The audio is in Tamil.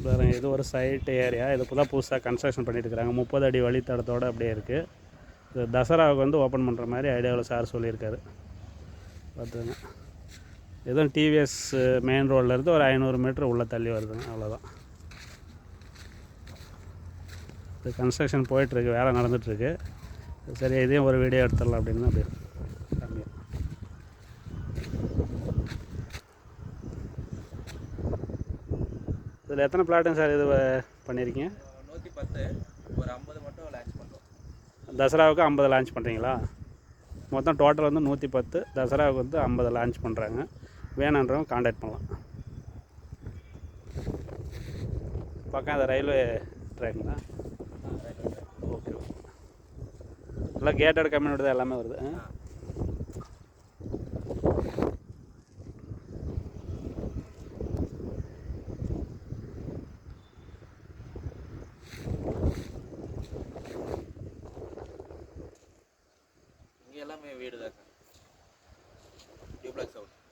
பாருங்க இது ஒரு சைட் ஏரியா இது இப்போ புதுசாக கன்ஸ்ட்ரக்ஷன் பண்ணிட்டு இருக்கிறாங்க முப்பது அடி வழித்தடத்தோடு அப்படியே இருக்குது இது தசராவுக்கு வந்து ஓப்பன் பண்ணுற மாதிரி ஐடியாவில் சார் சொல்லியிருக்காரு. பார்த்துங்க எதுவும் டிவிஎஸ் மெயின் ரோட்லேருந்து uh, ஒரு ஐநூறு மீட்ரு உள்ளே தள்ளி வருதுங்க. அவ்வளோதான் இது கன்ஸ்ட்ரக்ஷன் போயிட்டுருக்கு வேலை நடந்துகிட்ருக்கு சரி இதையும் ஒரு வீடியோ எடுத்துடலாம் அப்படின்னு அப்படி இதில் எத்தனை பிளாட்டுங்க சார் இது பண்ணியிருக்கீங்க? நூற்றி பத்து ஒரு ஐம்பது மட்டும் லான்ச் பண்ணுறோம் தசராவுக்கு ஐம்பது லான்ச் பண்ணுறீங்களா மொத்தம் டோட்டல் வந்து நூற்றி பத்து தசராவுக்கு வந்து ஐம்பது லான்ச் பண்ணுறாங்க வேணுன்றவங்க காண்டாக்ட் பண்ணலாம். பக்கம் அந்த ரயில்வே ட்ராக்குங்களா ஓகே ஓகே எல்லாம் கேட்டட் கம்யூனிட்டி தான் எல்லாமே வருது. இங்கே எல்லாமே வீடு தான் டியூப்ளெக்ஸ்